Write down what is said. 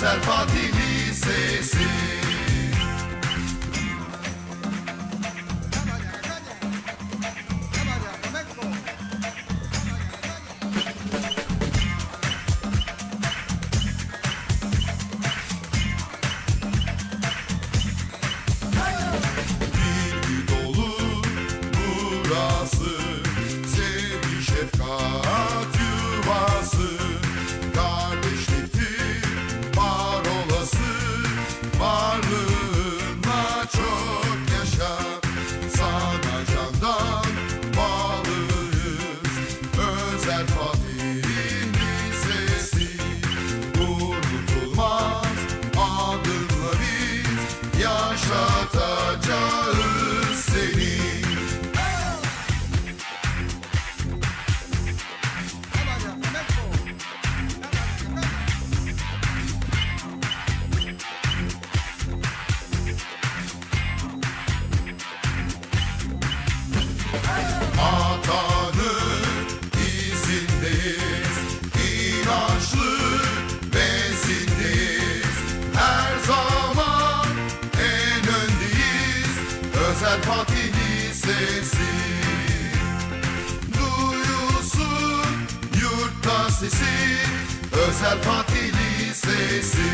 Azer Fatih Lisesi. Schwarzer Ezel Fatih Lisesi Duyulsun yurtta sesi Özel Fatih Lisesi